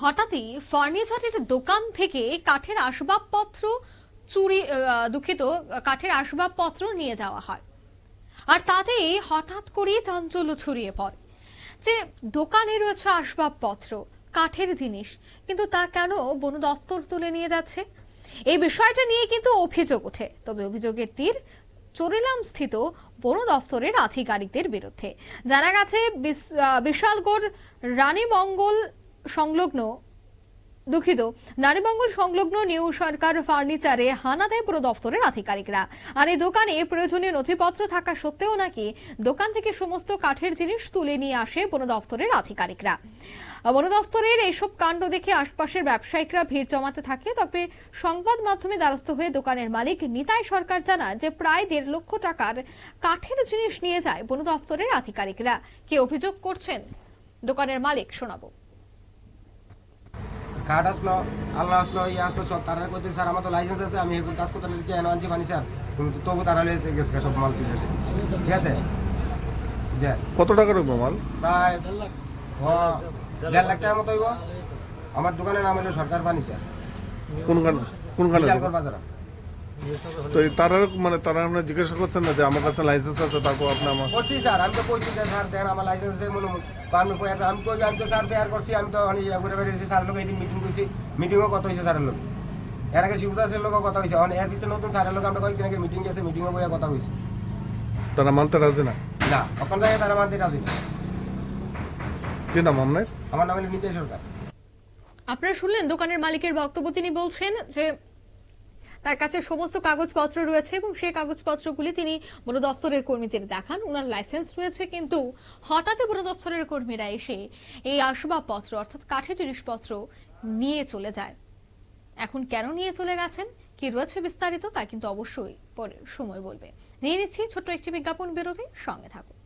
হঠাৎই ফার্নিচারের দোকান থেকে কাঠের আসবাবপত্র চুরি দুঃখিত, কাঠের আসবাবপত্র নিয়ে যাওয়া হয়। আর তাতেই হঠাৎ করেই চাঞ্চল্য ছড়িয়ে পড়ে যে দোকানে রয়েছে আসবাবপত্র, কাঠের জিনিস, কিন্তু তা কেন বন দপ্তর তুলে নিয়ে যাচ্ছে? এই বিষয়টা নিয়ে কিন্তু অভিযোগ ওঠে। তবে অভিযোগের তীর চোরেলাম স্থিত বন দপ্তরের আধিকারিকদের বিরুদ্ধে। জানা গেছে বিশালগড় রানীমঙ্গল সংলগ্ন, দুঃখিত। নারীমঙ্গল সংলগ্ন নিউ সরকার ফার্নিচারে হানা দেয় পুরো দপ্তরের আধিকারিকরা। আর এই দোকানে প্রয়োজনীয় নথিপত্র থাকা সত্ত্বেও নাকি দোকান থেকে সমস্ত কাঠের জিনিস তুলে নিয়ে আসে বন দপ্তরের আধিকারিকরা। বন দপ্তরের এইসব কাণ্ড দেখে আশপাশের ব্যবসায়িকরা ভিড় জমাতে থাকে, তবে সংবাদ মাধ্যমে দ্বারস্থ হয়ে দোকানের মালিক নিতাই সরকার জানান যে প্রায় দেড় লক্ষ টাকার কাঠের জিনিস নিয়ে যায় বন দপ্তরের আধিকারিকরা। কে অভিযোগ করছেন? দোকানের মালিক শোনাবো। কার্ড আসলো আল্লাহ আসলো ইয়ে আসলো সব তারা করতে স্যার আমার তো লাইসেন্স আছে আমি এখন কাজ করতে এনে আনছি পানি স্যার। কিন্তু তবু তারা লেগে গেছে সব মাল তুলে এসে। ঠিক আছে? যে কত টাকার হইব মাল? প্রায় দেড় লাখ টাকার মতো হইব। আমার দোকানের নাম হলো সরকার পানি স্যার। কোন কোন বাজার। তো তারা মানে তারা আপনার জিজ্ঞাসা করছেন না যে আমার কাছে লাইসেন্স আছে তারপর আপনি আমার করছি স্যার আমি তো কইছি যে স্যার দেন আমার লাইসেন্স আছে মনে আমি কই আমি কই যে আমি তো স্যার বেয়ার করছি আমি তো অনেক ইয়া করে বেরিয়েছি স্যারের লোক এইদিন মিটিং করছি। মিটিংও কত হয়েছে স্যারের লোক। এর আগে শিবদাসের লোকও কথা হয়েছে। অনেক এর ভিতরে নতুন স্যারের লোক আমরা কয়েকদিন আগে মিটিং গেছে মিটিংও বইয়া কথা হয়েছে। তারা মানতে রাজি না? না ওখান থেকে তারা মানতে রাজি না। কি নাম আপনার? আমার নাম হলো নিতাই সরকার। আপনারা শুনলেন দোকানের মালিকের বক্তব্য তিনি বলছেন যে তার কাছে সমস্ত কাগজপত্র রয়েছে এবং সেই কাগজপত্রগুলি তিনি বন দপ্তরের কর্মীদের দেখান। ওনার লাইসেন্স রয়েছে কিন্তু হঠাৎ বন দপ্তরের কর্মীরা এসে এই আসবাবপত্র অর্থাৎ কাঠের জিনিসপত্র নিয়ে চলে যায়। এখন কেন নিয়ে চলে গেছেন? কি রয়েছে বিস্তারিত তা কিন্তু অবশ্যই পরে সময় বলবে। নিয়ে নিচ্ছি ছোট্ট একটি বিজ্ঞাপন বিরতি। সঙ্গে থাকুন।